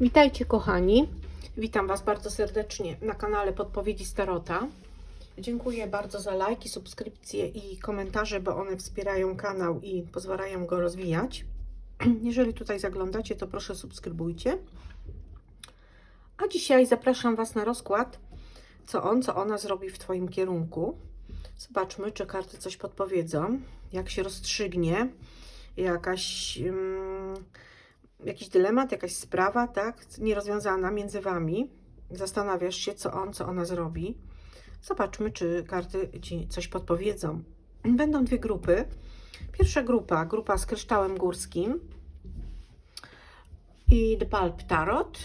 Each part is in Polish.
Witajcie kochani. Witam Was bardzo serdecznie na kanale Podpowiedzi Starota. Dziękuję bardzo za lajki, subskrypcje i komentarze, bo one wspierają kanał i pozwalają go rozwijać. Jeżeli tutaj zaglądacie, to proszę subskrybujcie. A dzisiaj zapraszam Was na rozkład, co on, co ona zrobi w Twoim kierunku. Zobaczmy, czy karty coś podpowiedzą, jak się rozstrzygnie jakaś, um, jakiś dylemat, jakaś sprawa, tak, nierozwiązana między Wami. Zastanawiasz się, co on, co ona zrobi. Zobaczmy, czy karty Ci coś podpowiedzą. Będą dwie grupy. Pierwsza grupa, grupa z kryształem górskim i The Pulp Tarot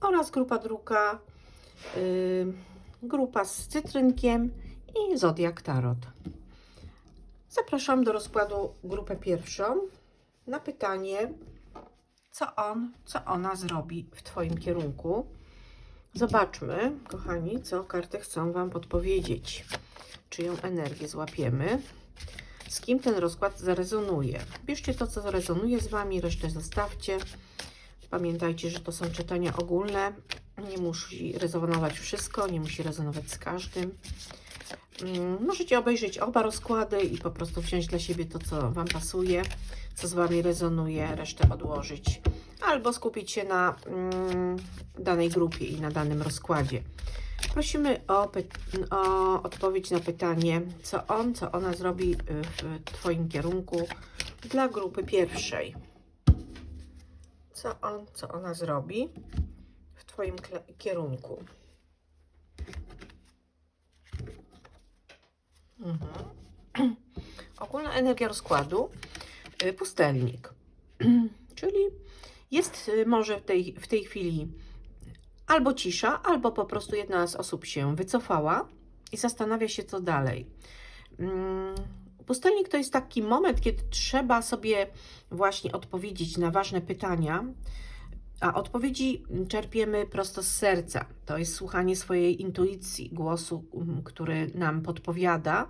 oraz grupa druga, y, grupa z cytrynkiem i Zodiak Tarot. Zapraszam do rozkładu grupę pierwszą na pytanie, co on, co ona zrobi w Twoim kierunku. Zobaczmy, kochani, co karty chcą Wam podpowiedzieć. Czyją energię złapiemy. Z kim ten rozkład zarezonuje. Bierzcie to, co zarezonuje z Wami, resztę zostawcie. Pamiętajcie, że to są czytania ogólne. Nie musi rezonować wszystko, nie musi rezonować z każdym. Mm, Możecie obejrzeć oba rozkłady i po prostu wziąć dla siebie to, co Wam pasuje, co z Wami rezonuje, resztę odłożyć. Albo skupić się na mm, danej grupie i na danym rozkładzie. Prosimy o, o odpowiedź na pytanie, co on, co ona zrobi y, w Twoim kierunku dla grupy pierwszej. Co on, co ona zrobi w Twoim kierunku. Mhm. Ogólna energia rozkładu, y, pustelnik. Czyli jest y, może w tej, w tej chwili albo cisza, albo po prostu jedna z osób się wycofała i zastanawia się, co dalej. Mm, Pustelnik to jest taki moment, kiedy trzeba sobie właśnie odpowiedzieć na ważne pytania, a odpowiedzi czerpiemy prosto z serca. To jest słuchanie swojej intuicji, głosu, um, który nam podpowiada.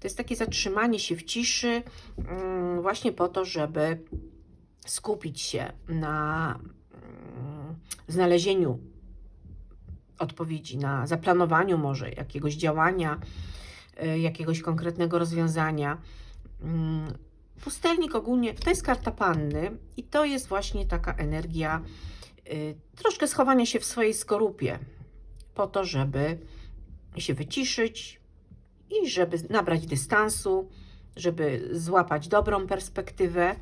To jest takie zatrzymanie się w ciszy, mm, właśnie po to, żeby skupić się na mm, znalezieniu odpowiedzi, na zaplanowaniu może jakiegoś działania, y, jakiegoś konkretnego rozwiązania. Pustelnik ogólnie to jest karta panny i to jest właśnie taka energia y, troszkę schowania się w swojej skorupie, po to, żeby się wyciszyć i żeby nabrać dystansu, żeby złapać dobrą perspektywę.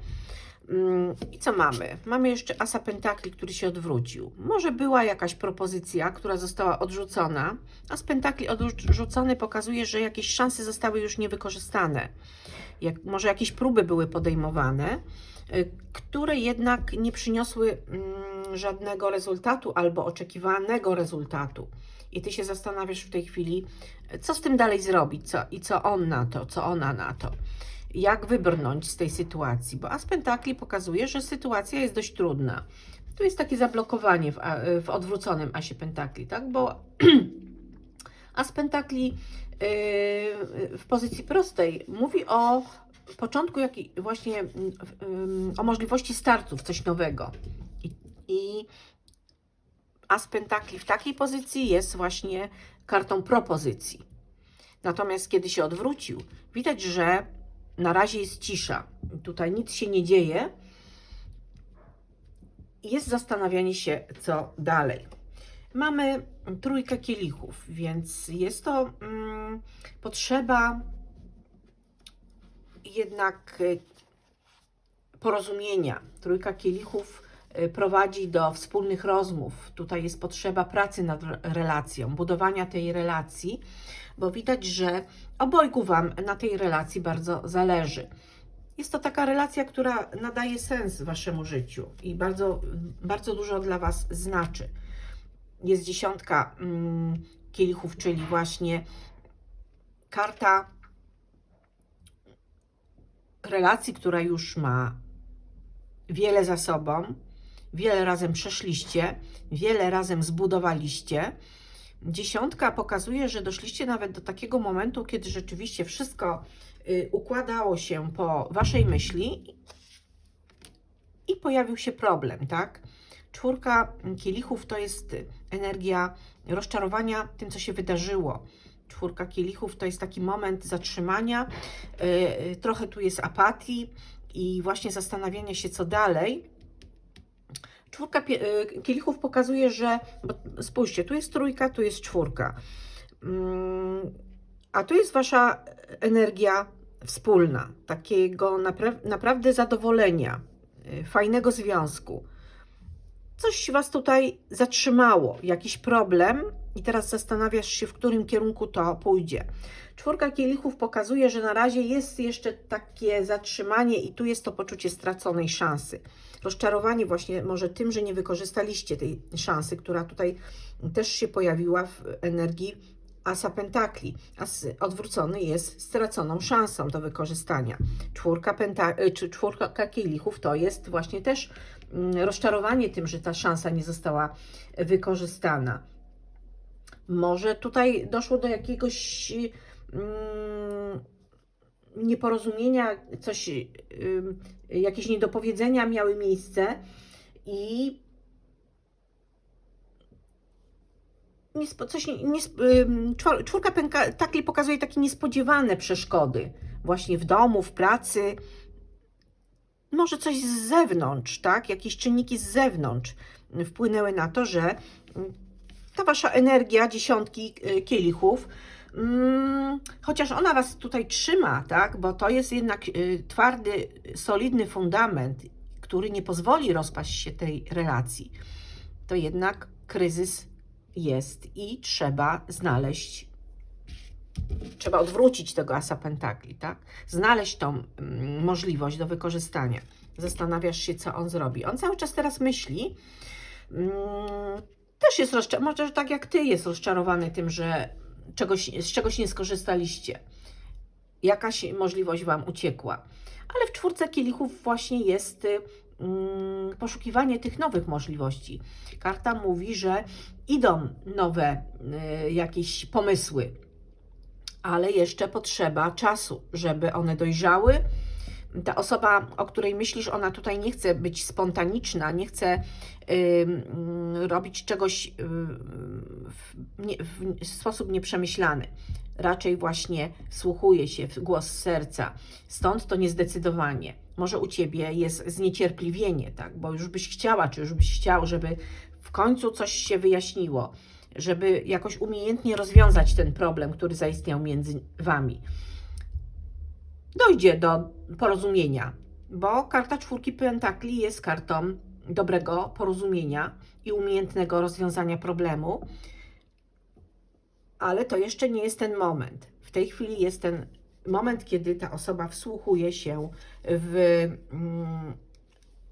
Mm, I co mamy? Mamy jeszcze Asa Pentakli, który się odwrócił. Może była jakaś propozycja, która została odrzucona. As Pentakli odrzucony pokazuje, że jakieś szanse zostały już niewykorzystane. Jak, może jakieś próby były podejmowane, y, które jednak nie przyniosły mm, żadnego rezultatu albo oczekiwanego rezultatu. I ty się zastanawiasz w tej chwili, co z tym dalej zrobić, co, i co on na to, co ona na to jak wybrnąć z tej sytuacji, bo As Pentakli pokazuje, że sytuacja jest dość trudna. Tu jest takie zablokowanie w, w odwróconym Asie Pentakli, tak? Bo As Pentakli w pozycji prostej mówi o początku, jak właśnie yy, o możliwości startu w coś nowego. I As Pentakli w takiej pozycji jest właśnie kartą propozycji. Natomiast kiedy się odwrócił, widać, że na razie jest cisza. Tutaj nic się nie dzieje. Jest zastanawianie się, co dalej. Mamy trójkę kielichów, więc jest to mm, potrzeba jednak y, porozumienia. Trójka kielichów y, prowadzi do wspólnych rozmów. Tutaj jest potrzeba pracy nad re- relacją, budowania tej relacji, bo widać, że obojgu Wam na tej relacji bardzo zależy. Jest to taka relacja, która nadaje sens Waszemu życiu i bardzo, bardzo dużo dla Was znaczy. Jest dziesiątka mm, kielichów, czyli właśnie karta relacji, która już ma wiele za sobą, wiele razem przeszliście, wiele razem zbudowaliście. Dziesiątka pokazuje, że doszliście nawet do takiego momentu, kiedy rzeczywiście wszystko y, układało się po waszej myśli i pojawił się problem, tak? Czwórka kielichów to jest energia rozczarowania tym, co się wydarzyło. Czwórka kielichów to jest taki moment zatrzymania, yy, trochę tu jest apatii i właśnie zastanawiania się, co dalej. Czwórka yy, kielichów pokazuje, że spójrzcie, tu jest trójka, tu jest czwórka. Mm, a tu jest wasza energia wspólna, takiego napra- naprawdę zadowolenia, yy, fajnego związku. Coś was tutaj zatrzymało, jakiś problem, i teraz zastanawiasz się, w którym kierunku to pójdzie. Czwórka kielichów pokazuje, że na razie jest jeszcze takie zatrzymanie, i tu jest to poczucie straconej szansy. Rozczarowanie właśnie może tym, że nie wykorzystaliście tej szansy, która tutaj też się pojawiła w energii Asa Pentakli. As odwrócony jest straconą szansą do wykorzystania. Czwórka, penta czy czwórka kielichów to jest właśnie też rozczarowanie tym, że ta szansa nie została wykorzystana. Może tutaj doszło do jakiegoś mm, nieporozumienia, coś, jakieś niedopowiedzenia miały miejsce i coś, czwórka pentakli pokazuje takie niespodziewane przeszkody właśnie w domu, w pracy. Może coś z zewnątrz, tak? Jakieś czynniki z zewnątrz wpłynęły na to, że ta wasza energia dziesiątki y, kielichów, mm, chociaż ona was tutaj trzyma, tak? Bo to jest jednak y, twardy, solidny fundament, który nie pozwoli rozpaść się tej relacji. To jednak kryzys jest i trzeba znaleźć, trzeba odwrócić tego asa pentakli, tak? Znaleźć tą mm, możliwość do wykorzystania. Zastanawiasz się, co on zrobi. On cały czas teraz myśli, mm, też jest rozczarowany, może tak jak ty jest rozczarowany tym, że czegoś, z czegoś nie skorzystaliście. Jakaś możliwość wam uciekła. Ale w czwórce kielichów właśnie jest y, mm, poszukiwanie tych nowych możliwości. Karta mówi, że idą nowe y, jakieś pomysły, ale jeszcze potrzeba czasu, żeby one dojrzały. Ta osoba, o której myślisz, ona tutaj nie chce być spontaniczna, nie chce robić czegoś y, w, nie, w sposób nieprzemyślany. Raczej właśnie słuchuje się w głos serca. Stąd to niezdecydowanie. Może u ciebie jest zniecierpliwienie, tak? bo już byś chciała, czy już byś chciał, żeby w końcu coś się wyjaśniło, żeby jakoś umiejętnie rozwiązać ten problem, który zaistniał między wami. Dojdzie do porozumienia, bo karta czwórki pentakli jest kartą dobrego porozumienia i umiejętnego rozwiązania problemu, ale to jeszcze nie jest ten moment. W tej chwili jest ten moment, kiedy ta osoba wsłuchuje się w mm,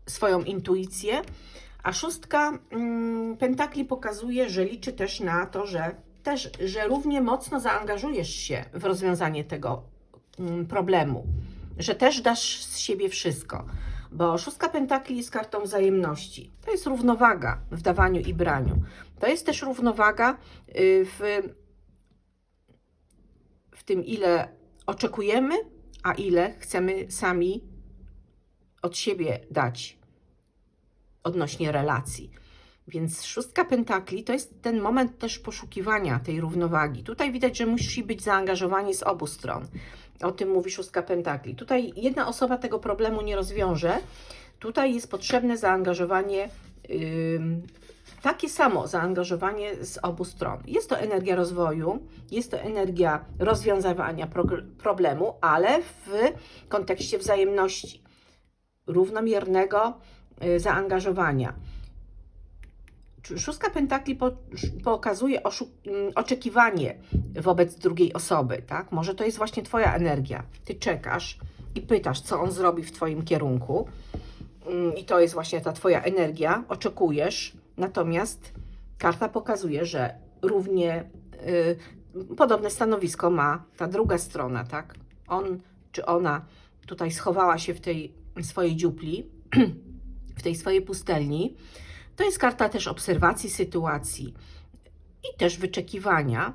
swoją intuicję, a szóstka mm, pentakli pokazuje, że liczy też na to, że też, że równie mocno zaangażujesz się w rozwiązanie tego mm, problemu, że też dasz z siebie wszystko, bo szóstka pentakli jest kartą wzajemności. To jest równowaga w dawaniu i braniu. To jest też równowaga y, w, w tym, ile oczekujemy, a ile chcemy sami od siebie dać odnośnie relacji. Więc szóstka pentakli to jest ten moment też poszukiwania tej równowagi. Tutaj widać, że musi być zaangażowanie z obu stron. O tym mówi szóstka pentakli. Tutaj jedna osoba tego problemu nie rozwiąże. Tutaj jest potrzebne zaangażowanie, yy, takie samo zaangażowanie z obu stron. Jest to energia rozwoju, jest to energia rozwiązywania problemu, ale w kontekście wzajemności, równomiernego zaangażowania. Szóstka pentakli po, pokazuje mm, oczekiwanie wobec drugiej osoby, tak? Może to jest właśnie Twoja energia. Ty czekasz i pytasz, co on zrobi w Twoim kierunku. Mm, I to jest właśnie ta Twoja energia. Oczekujesz, natomiast karta pokazuje, że równie y, podobne stanowisko ma ta druga strona, tak? On czy ona tutaj schowała się w tej swojej dziupli, w tej swojej pustelni to jest karta też obserwacji sytuacji i też wyczekiwania.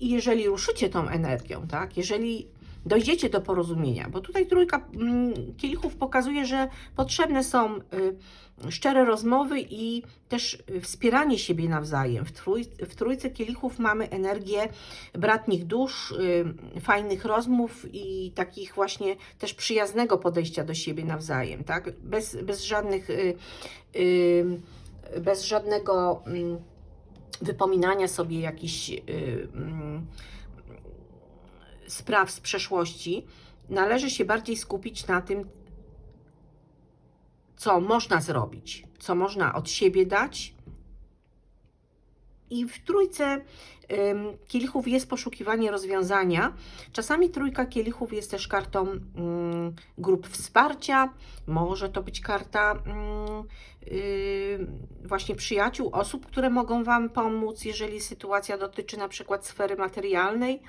I jeżeli ruszycie tą energią, tak, jeżeli dojdziecie do porozumienia, bo tutaj trójka mm, kielichów pokazuje, że potrzebne są y, szczere rozmowy i też y, wspieranie siebie nawzajem. W, trój, w trójce kielichów mamy energię bratnich dusz, y, fajnych rozmów i takich właśnie też przyjaznego podejścia do siebie nawzajem, tak? Bez, bez żadnych, bez żadnego mm, wypominania sobie jakichś mm, spraw z przeszłości, należy się bardziej skupić na tym, co można zrobić, co można od siebie dać. I w trójce kielichów jest poszukiwanie rozwiązania. Czasami trójka kielichów jest też kartą grup wsparcia, może to być karta y, właśnie przyjaciół, osób, które mogą Wam pomóc, jeżeli sytuacja dotyczy na przykład sfery materialnej,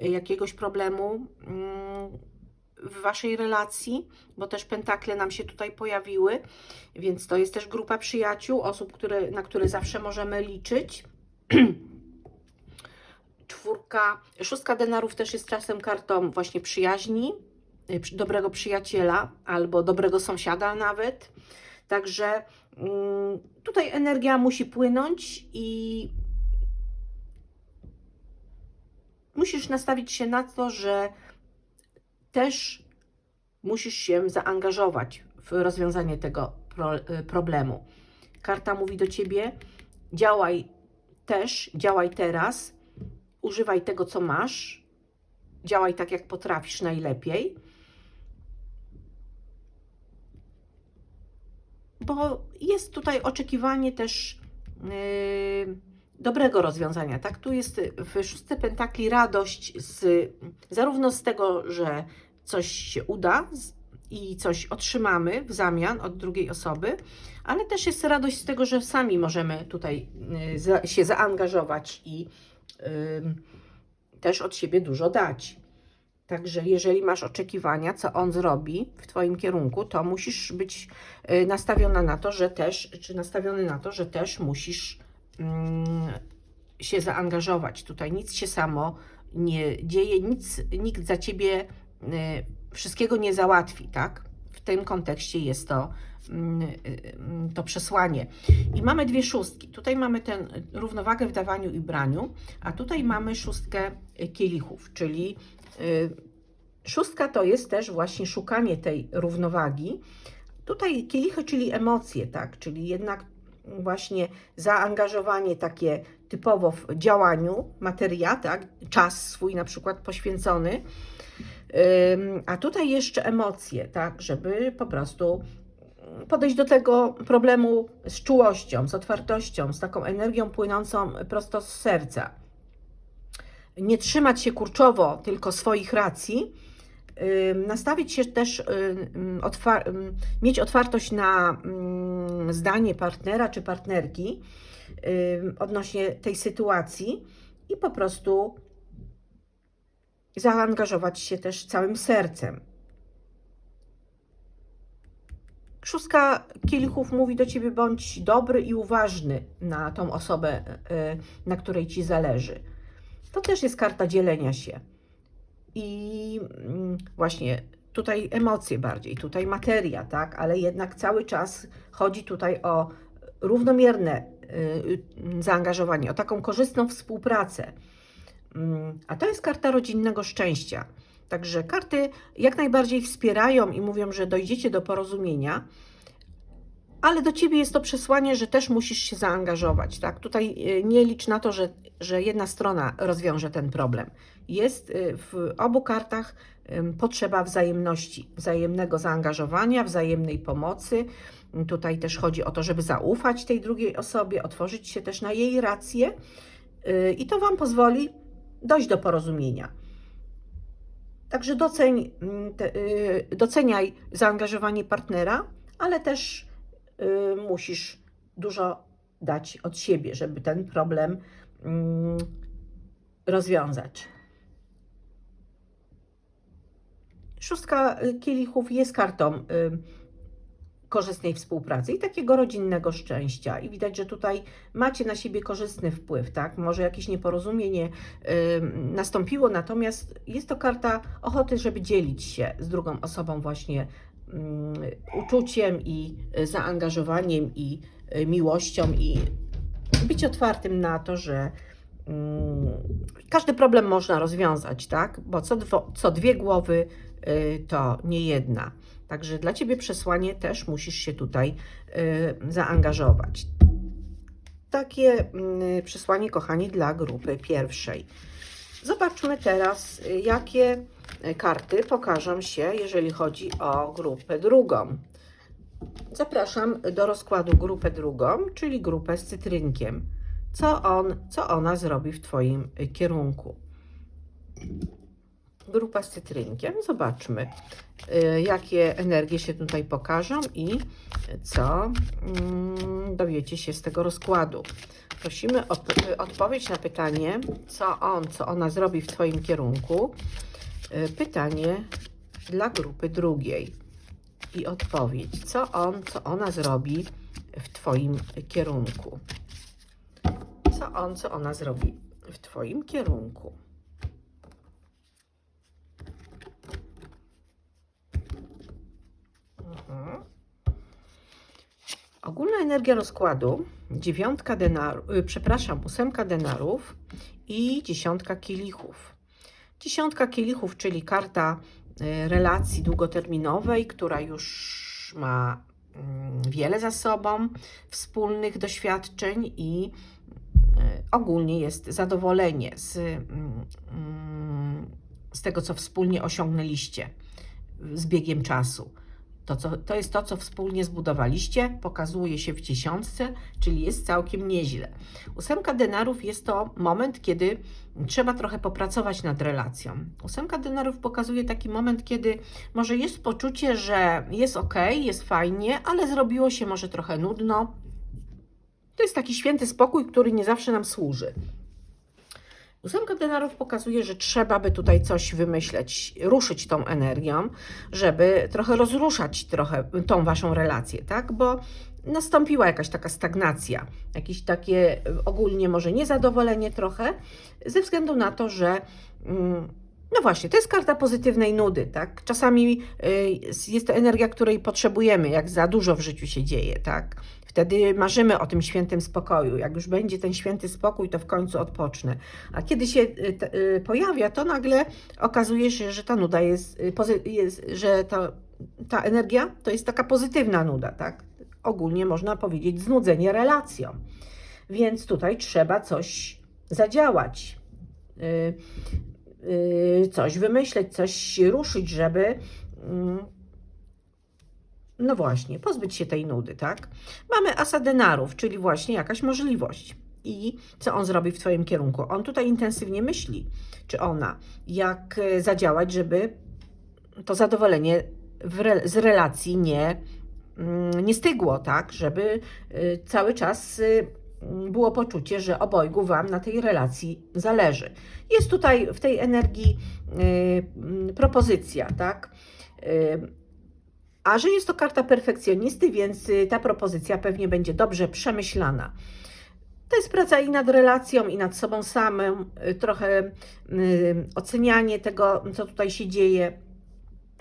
jakiegoś problemu ym, w Waszej relacji, bo też pentakle nam się tutaj pojawiły, więc to jest też grupa przyjaciół, osób, które, na które zawsze możemy liczyć. Czwórka, szóstka denarów też jest czasem kartą właśnie przyjaźni, y, dobrego przyjaciela albo dobrego sąsiada nawet. Także mm, tutaj energia musi płynąć i musisz nastawić się na to, że też musisz się zaangażować w rozwiązanie tego y, problemu. Karta mówi do ciebie: działaj też, działaj teraz, używaj tego, co masz, działaj tak, jak potrafisz najlepiej. Bo jest tutaj oczekiwanie też yy, dobrego rozwiązania, tak? Tu jest w szóstce pentakli radość z, zarówno z tego, że coś się uda i coś otrzymamy w zamian od drugiej osoby, ale też jest radość z tego, że sami możemy tutaj y, się zaangażować i też od siebie dużo dać. Także jeżeli masz oczekiwania, co on zrobi w Twoim kierunku, to musisz być y, nastawiona na to, że też, czy nastawiony na to, że też musisz się zaangażować. Tutaj nic się samo nie dzieje, nic, nikt za ciebie y, wszystkiego nie załatwi, tak? W tym kontekście jest to, mm, y, to przesłanie. I mamy dwie szóstki. Tutaj mamy tę równowagę w dawaniu i braniu, a tutaj mamy szóstkę kielichów, czyli y, szóstka to jest też właśnie szukanie tej równowagi. Tutaj kielichy, czyli emocje, tak? Czyli jednak właśnie zaangażowanie takie typowo w działaniu, materia, tak? Czas swój na przykład poświęcony. A tutaj jeszcze emocje, tak, żeby po prostu podejść do tego problemu z czułością, z otwartością, z taką energią płynącą prosto z serca. Nie trzymać się kurczowo tylko swoich racji, nastawić się też, otwar- mieć otwartość na zdanie partnera czy partnerki odnośnie tej sytuacji i po prostu zaangażować się też całym sercem. Szóstka kielichów mówi do ciebie: bądź dobry i uważny na tą osobę, y, na której ci zależy. To też jest karta dzielenia się. I mm, właśnie tutaj emocje bardziej, tutaj materia, tak, ale jednak cały czas chodzi tutaj o równomierne y, zaangażowanie, o taką korzystną współpracę. Mm, A to jest karta rodzinnego szczęścia. Także karty jak najbardziej wspierają i mówią, że dojdziecie do porozumienia, ale do ciebie jest to przesłanie, że też musisz się zaangażować. Tak? Tutaj y, nie licz na to, że, że jedna strona rozwiąże ten problem. Jest y, w obu kartach potrzeba wzajemności, wzajemnego zaangażowania, wzajemnej pomocy. Tutaj też chodzi o to, żeby zaufać tej drugiej osobie, otworzyć się też na jej rację y, i to Wam pozwoli dojść do porozumienia. Także doceń, mm, doceniaj zaangażowanie partnera, ale też musisz dużo dać od siebie, żeby ten problem mm, rozwiązać. Szóstka y, kielichów jest kartą y, korzystnej współpracy i takiego rodzinnego szczęścia. I widać, że tutaj macie na siebie korzystny wpływ, tak? Może jakieś nieporozumienie y, nastąpiło, natomiast jest to karta ochoty, żeby dzielić się z drugą osobą właśnie uczuciem i y, zaangażowaniem i y, miłością i być otwartym na to, że mm, każdy problem można rozwiązać, tak? Bo co, dwo, co dwie głowy y, to nie jedna. Także dla Ciebie przesłanie też musisz się tutaj zaangażować. Takie mm, przesłanie, kochani, dla grupy pierwszej. Zobaczmy teraz, jakie karty pokażą się, jeżeli chodzi o grupę drugą. Zapraszam do rozkładu grupę drugą, czyli grupę z cytrynkiem. Co on, co ona zrobi w Twoim y, kierunku? Grupa z cytrynkiem. Zobaczmy, y, jakie energie się tutaj pokażą i co mm, dowiecie się z tego rozkładu. Prosimy o odpowiedź na pytanie, co on, co ona zrobi w Twoim kierunku. Y, Pytanie dla grupy drugiej i odpowiedź, co on, co ona zrobi w Twoim kierunku. Co on, co ona zrobi w Twoim kierunku. Mhm. Ogólna energia rozkładu, dziewiątka denarów, przepraszam, ósemka denarów i dziesiątka kielichów. Dziesiątka kielichów, czyli karta y, relacji długoterminowej, która już ma mm, wiele za sobą, wspólnych doświadczeń i y, ogólnie jest zadowolenie z, mm, mm, z tego, co wspólnie osiągnęliście z biegiem czasu. To, co, to jest to, co wspólnie zbudowaliście, pokazuje się w dziesiątce, czyli jest całkiem nieźle. Ósemka denarów jest to moment, kiedy trzeba trochę popracować nad relacją. Ósemka denarów pokazuje taki moment, kiedy może jest poczucie, że jest ok, jest fajnie, ale zrobiło się może trochę nudno. To jest taki święty spokój, który nie zawsze nam służy. Ósemka denarów pokazuje, że trzeba by tutaj coś wymyśleć, ruszyć tą energią, żeby trochę rozruszać trochę tą waszą relację, tak? Bo nastąpiła jakaś taka stagnacja, jakieś takie y, ogólnie może niezadowolenie trochę, ze względu na to, że mm, no właśnie, to jest karta pozytywnej nudy, tak? Czasami y, jest to energia, której potrzebujemy, jak za dużo w życiu się dzieje, tak? Wtedy marzymy o tym świętym spokoju. Jak już będzie ten święty spokój, to w końcu odpocznę. A kiedy się y, y, pojawia, to nagle okazuje się, że ta nuda jest, y, jest że ta, ta energia to jest taka pozytywna nuda, tak? Ogólnie można powiedzieć znudzenie relacją. Więc tutaj trzeba coś zadziałać. Coś wymyśleć, coś ruszyć, żeby mm, no właśnie, pozbyć się tej nudy, tak? Mamy asa denarów, czyli właśnie jakaś możliwość. I co on zrobi w Twoim kierunku? On tutaj intensywnie myśli, czy ona, jak e, zadziałać, żeby to zadowolenie re, z relacji nie, mm, nie stygło, tak? Żeby y, cały czas y, było poczucie, że obojgu Wam na tej relacji zależy. Jest tutaj w tej energii y, propozycja, tak? A że jest to karta perfekcjonisty, więc y, ta propozycja pewnie będzie dobrze przemyślana. To jest praca i nad relacją, i nad sobą samym, y, trochę y, ocenianie tego, co tutaj się dzieje.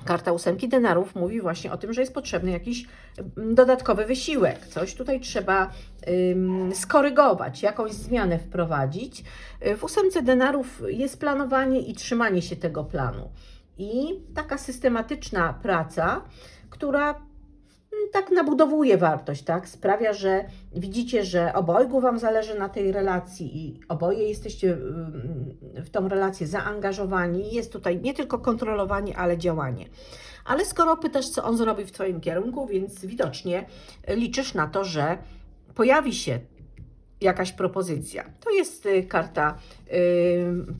Karta ósemki denarów mówi właśnie o tym, że jest potrzebny jakiś mm, dodatkowy wysiłek. Coś tutaj trzeba skorygować, jakąś zmianę wprowadzić. W ósemce denarów jest planowanie i trzymanie się tego planu. I taka systematyczna praca, która mm, tak nabudowuje wartość, tak? Sprawia, że widzicie, że obojgu Wam zależy na tej relacji i oboje jesteście ym, w tą relację zaangażowani. Jest tutaj nie tylko kontrolowanie, ale działanie. Ale skoro pytasz, co on zrobi w Twoim kierunku, więc widocznie liczysz na to, że pojawi się jakaś propozycja. To jest y, karta ym,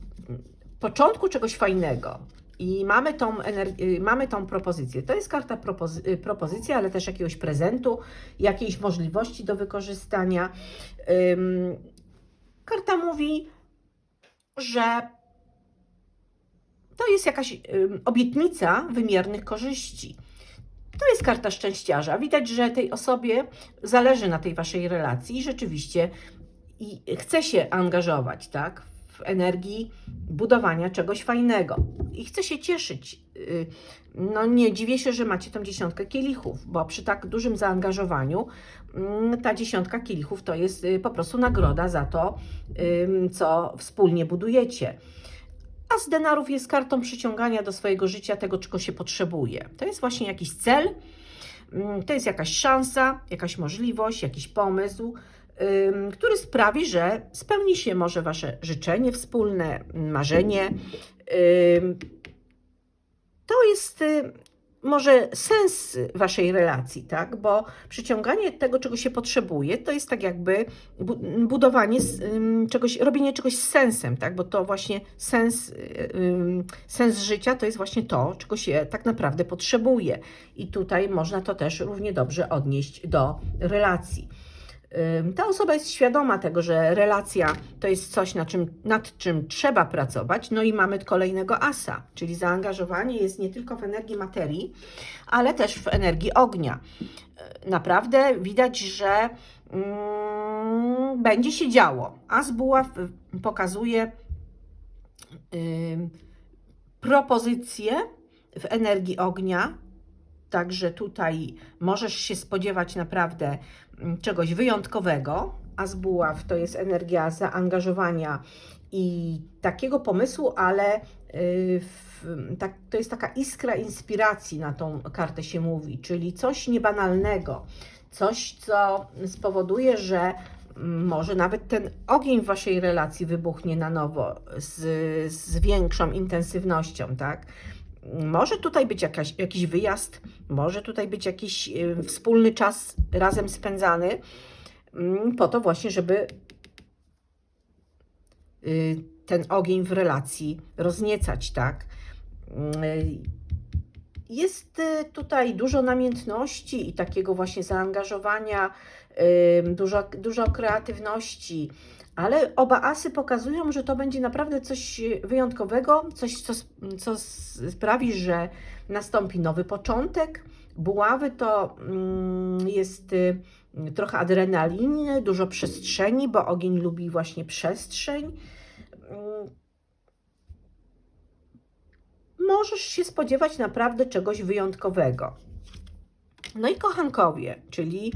początku czegoś fajnego. I mamy tą, y, mamy tą propozycję. To jest karta propozy- y, propozycja, ale też jakiegoś prezentu, jakiejś możliwości do wykorzystania. Ym, karta mówi, że to jest jakaś ym, obietnica wymiernych korzyści. To jest karta szczęściarza. Widać, że tej osobie zależy na tej waszej relacji i rzeczywiście i chce się angażować, tak? Energii budowania czegoś fajnego i chce się cieszyć. Y, No nie dziwię się, że macie tą dziesiątkę kielichów, bo przy tak dużym zaangażowaniu mm, ta dziesiątka kielichów to jest y, po prostu nagroda za to, co wspólnie budujecie. A z denarów jest kartą przyciągania do swojego życia tego, czego się potrzebuje. To jest właśnie jakiś cel, to jest jakaś szansa, jakaś możliwość, jakiś pomysł, który sprawi, że spełni się może Wasze życzenie wspólne, marzenie. To jest y, może sens Waszej relacji, tak? Bo przyciąganie tego, czego się potrzebuje, to jest tak jakby bu- budowanie czegoś, robienie czegoś z sensem, tak? Bo to właśnie sens, sens życia to jest właśnie to, czego się tak naprawdę potrzebuje. I tutaj można to też równie dobrze odnieść do relacji. Ta osoba jest świadoma tego, że relacja to jest coś, na czym, nad czym trzeba pracować. No i mamy kolejnego asa, czyli zaangażowanie jest nie tylko w energii materii, ale też w energii ognia. Yy, Naprawdę widać, że mm, będzie się działo. As buław y, pokazuje ym, propozycje w energii ognia, Także tutaj możesz się spodziewać naprawdę mm, czegoś wyjątkowego. A z buław to jest energia zaangażowania i takiego pomysłu, ale y, w, tak, to jest taka iskra inspiracji na tą kartę się mówi, czyli coś niebanalnego, coś, co spowoduje, że mm, może nawet ten ogień w waszej relacji wybuchnie na nowo z, z większą intensywnością, tak? Może tutaj być jakaś, jakiś wyjazd, może tutaj być jakiś y, wspólny czas razem spędzany, mm, po to właśnie, żeby y, ten ogień w relacji rozniecać, tak? Y, Jest tutaj dużo namiętności i takiego właśnie zaangażowania, dużo, dużo kreatywności, ale oba asy pokazują, że to będzie naprawdę coś wyjątkowego, coś, co, co sprawi, że nastąpi nowy początek. Buławy to mm, jest y, trochę adrenaliny, dużo przestrzeni, bo ogień lubi właśnie przestrzeń. Mm, Możesz się spodziewać naprawdę czegoś wyjątkowego. No i kochankowie, czyli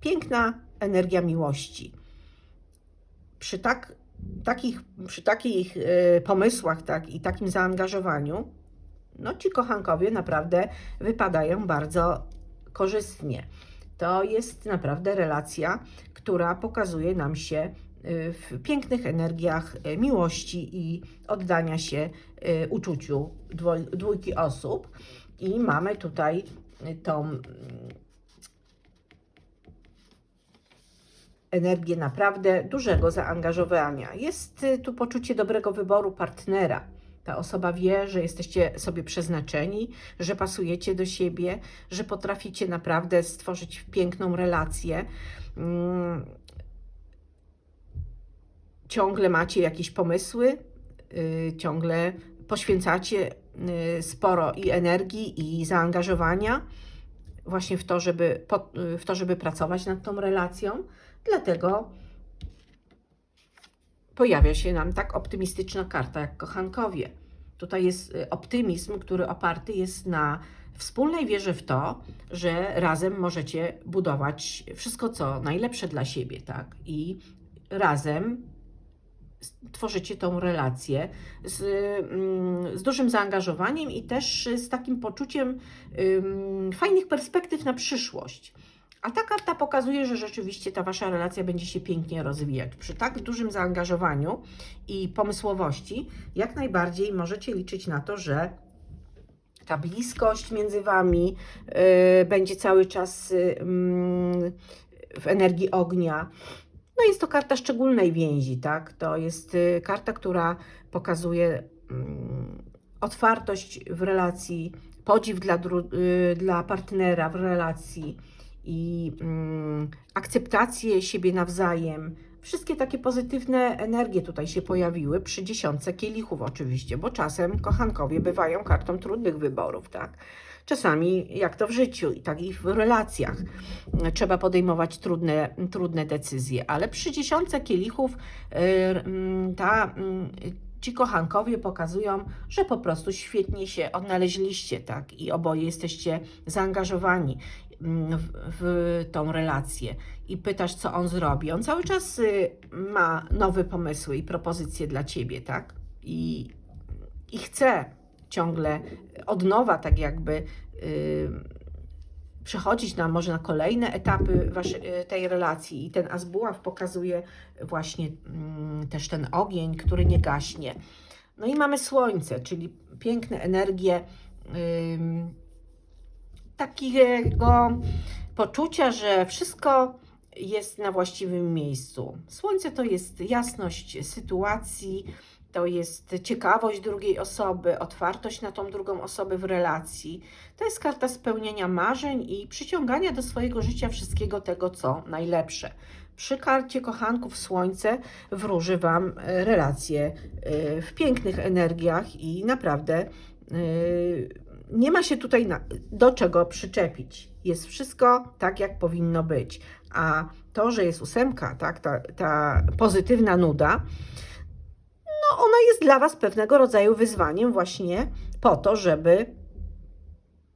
piękna energia miłości przy, tak, takich, przy takich e, pomysłach tak, i takim zaangażowaniu, no ci kochankowie naprawdę wypadają bardzo korzystnie. To jest naprawdę relacja, która pokazuje nam się e, w pięknych energiach e, miłości i oddania się uczuciu dwójki osób. I mamy tutaj tą mm, energię naprawdę dużego zaangażowania. Jest y, tu poczucie dobrego wyboru partnera. Ta osoba wie, że jesteście sobie przeznaczeni, że pasujecie do siebie, że potraficie naprawdę stworzyć piękną relację. Mm, Ciągle macie jakieś pomysły, y, ciągle poświęcacie y, sporo i energii, i zaangażowania właśnie w to, żeby, w to, żeby pracować nad tą relacją. Dlatego pojawia się nam tak optymistyczna karta jak kochankowie. Tutaj jest y, optymizm, który oparty jest na wspólnej wierze w to, że razem możecie budować wszystko, co najlepsze dla siebie, tak? I razem tworzycie tą relację z, mm, z dużym zaangażowaniem i też z takim poczuciem ym, fajnych perspektyw na przyszłość. A ta karta pokazuje, że rzeczywiście ta wasza relacja będzie się pięknie rozwijać. Przy tak dużym zaangażowaniu i pomysłowości, jak najbardziej możecie liczyć na to, że ta bliskość między wami y, będzie cały czas y, mm, w energii ognia. No jest to karta szczególnej więzi, tak? To jest y, karta, która pokazuje mm, otwartość w relacji, podziw dla, dla partnera w relacji i mm, akceptację siebie nawzajem. Wszystkie takie pozytywne energie tutaj się pojawiły przy dziesiątce kielichów oczywiście, bo czasem kochankowie bywają kartą trudnych wyborów, tak? czasami, jak to w życiu, i tak i w relacjach, trzeba podejmować trudne, trudne decyzje, ale przy dziesiątce kielichów y, mm, ta, mm, ci kochankowie pokazują, że po prostu świetnie się odnaleźliście, tak? I oboje jesteście zaangażowani mm, w, w tą relację. I pytasz, co on zrobi. On cały czas y, ma nowe pomysły i propozycje dla ciebie, tak? I, i chce ciągle od nowa, tak jakby. y, przechodzić na może na kolejne etapy y, tej relacji i ten Azbuław pokazuje właśnie mm, też ten ogień, który nie gaśnie. No i mamy słońce, czyli piękne energie takiego poczucia, że wszystko jest na właściwym miejscu. Słońce to jest jasność sytuacji, to jest ciekawość drugiej osoby, otwartość na tą drugą osobę w relacji. To jest karta spełnienia marzeń i przyciągania do swojego życia wszystkiego tego, co najlepsze. Przy karcie kochanków Słońce wróży Wam e, relacje e, w pięknych energiach i naprawdę e, nie ma się tutaj na, do czego przyczepić. Jest wszystko tak, jak powinno być. A to, że jest ósemka, tak, ta, ta pozytywna nuda, no ona jest dla Was pewnego rodzaju wyzwaniem właśnie po to, żeby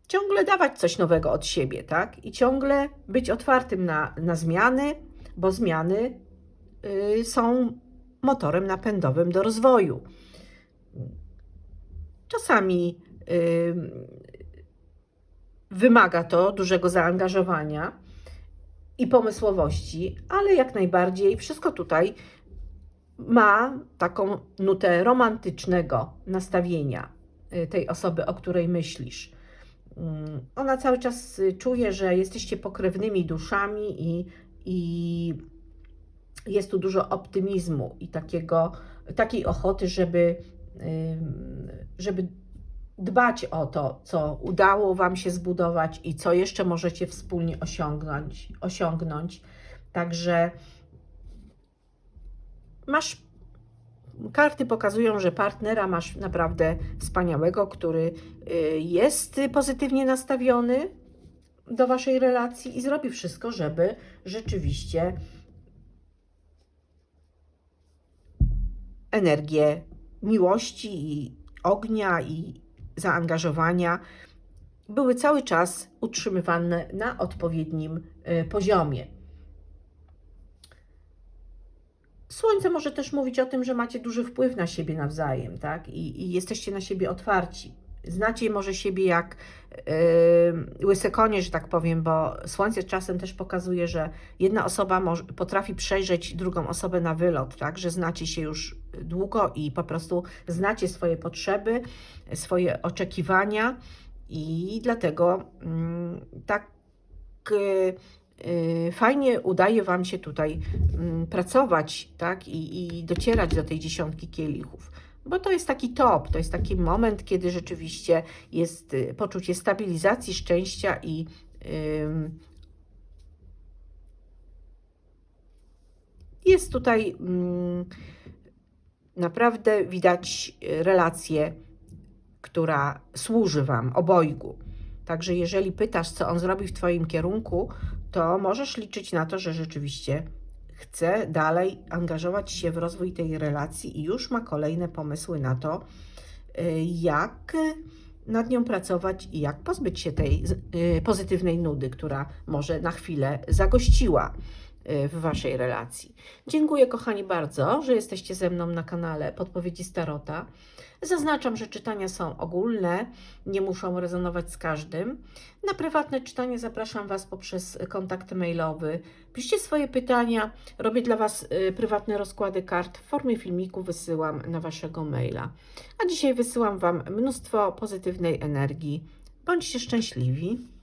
ciągle dawać coś nowego od siebie, tak? I ciągle być otwartym na, na zmiany, bo zmiany y, są motorem napędowym do rozwoju. Czasami wymaga to dużego zaangażowania i pomysłowości, ale jak najbardziej wszystko tutaj ma taką nutę romantycznego nastawienia y, tej osoby, o której myślisz. Ona cały czas y, czuje, że jesteście pokrewnymi duszami i, i jest tu dużo optymizmu i takiego, takiej ochoty, żeby, żeby dbać o to, co udało Wam się zbudować i co jeszcze możecie wspólnie osiągnąć. osiągnąć. Także masz karty pokazują, że partnera masz naprawdę wspaniałego, który y, jest pozytywnie nastawiony do waszej relacji i zrobi wszystko, żeby rzeczywiście energię miłości i ognia i zaangażowania były cały czas utrzymywane na odpowiednim y, poziomie. Słońce może też mówić o tym, że macie duży wpływ na siebie nawzajem, tak? I, i jesteście na siebie otwarci. Znacie może siebie jak yy, łyse konie, że tak powiem, bo Słońce czasem też pokazuje, że jedna osoba może, potrafi przejrzeć drugą osobę na wylot, tak? Że znacie się już długo i po prostu znacie swoje potrzeby, swoje oczekiwania i dlatego mm, tak yy, Yy, fajnie udaje Wam się tutaj mm, pracować, tak, i, i docierać do tej dziesiątki kielichów. Bo to jest taki top, to jest taki moment, kiedy rzeczywiście jest y, poczucie stabilizacji, szczęścia i jest tutaj mm, naprawdę widać relację, która służy Wam obojgu. Także jeżeli pytasz, co on zrobi w Twoim kierunku, to możesz liczyć na to, że rzeczywiście chce dalej angażować się w rozwój tej relacji i już ma kolejne pomysły na to, y, jak nad nią pracować i jak pozbyć się tej y, pozytywnej nudy, która może na chwilę zagościła w Waszej relacji. Dziękuję, kochani, bardzo, że jesteście ze mną na kanale Podpowiedzi Starota. Zaznaczam, że czytania są ogólne, nie muszą rezonować z każdym. Na prywatne czytanie zapraszam Was poprzez kontakt mailowy. Piszcie swoje pytania, robię dla Was y, prywatne rozkłady kart w formie filmiku, wysyłam na Waszego maila. A dzisiaj wysyłam Wam mnóstwo pozytywnej energii. Bądźcie szczęśliwi.